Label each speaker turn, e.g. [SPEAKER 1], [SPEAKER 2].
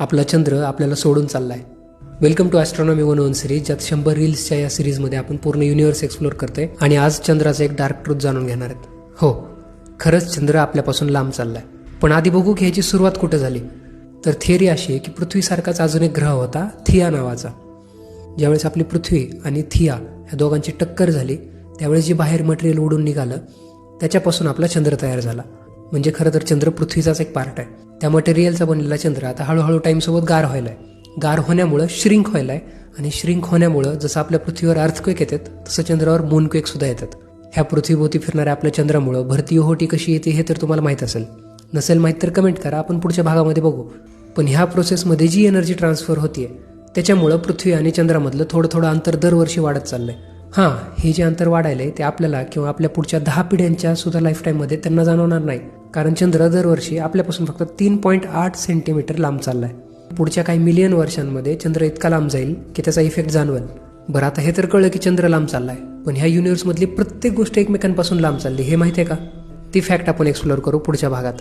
[SPEAKER 1] आपला चंद्र आपल्याला सोडून चाललाय. Welcome to astronomy one one series ज्यात शंभर रील्सच्या या सिरीजमध्ये आपण पूर्ण युनिव्हर्स एक्सप्लोर करतोय आणि आज चंद्राचं एक डार्क ट्रूथ जाणून घेणार आहेत. हो खरंच चंद्र आपल्यापासून लांब चाललाय. पण आधी बघू की ह्याची सुरुवात कुठं झाली. तर थिअरी अशी आहे की पृथ्वीसारखाच अजून एक ग्रह होता थिया नावाचा. ज्यावेळेस आपली पृथ्वी आणि थिया ह्या दोघांची टक्कर झाली त्यावेळेस जे बाहेर मटेरियल उडून निघालं त्याच्यापासून आपला चंद्र तयार झाला. म्हणजे खरं तर चंद्र पृथ्वीचाच एक पार्ट आहे. त्या मटेरियलचा बनलेला चंद्र आता हळूहळू टाईमसोबत गार व्हायला आहे गार होण्यामुळं श्रिंक व्हायला आहे आणि श्रिंक होण्यामुळं जसं आपल्या पृथ्वीवर अर्थक्वेक येतात तसं चंद्रावर मूनक्वेक सुद्धा येतात. ह्या पृथ्वीभोवती फिरणाऱ्या आपल्या चंद्रामुळं भरती ओहोटी कशी येते हे तर तुम्हाला माहीत असेल. नसेल माहीत तर कमेंट करा आपण पुढच्या भागामध्ये बघू. पण ह्या प्रोसेसमध्ये जी एनर्जी ट्रान्सफर होतीये त्याच्यामुळं पृथ्वी आणि चंद्रामधलं थोडं थोडं अंतर दरवर्षी वाढत चाललंय. हां हे जे अंतर वाढायलंय ते आपल्याला किंवा आपल्या पुढच्या दहा पिढ्यांच्या सुद्धा लाईफटाईममध्ये त्यांना जाणवणार नाही. कारण चंद्र दरवर्षी आपल्यापासून फक्त तीन पॉईंट आठ सेंटीमीटर लांब चालला आहे पुढच्या काही मिलियन वर्षांमध्ये चंद्र इतका लांब जाईल की त्याचा इफेक्ट जाणवेल. बरं आता हे तर कळलं की चंद्र लांब चालला आहे पण ह्या युनिव्हर्समधली प्रत्येक गोष्ट एकमेकांपासून लांब चालली हे माहिती आहे का? ती फॅक्ट आपण एक्सप्लोअर करू पुढच्या भागात.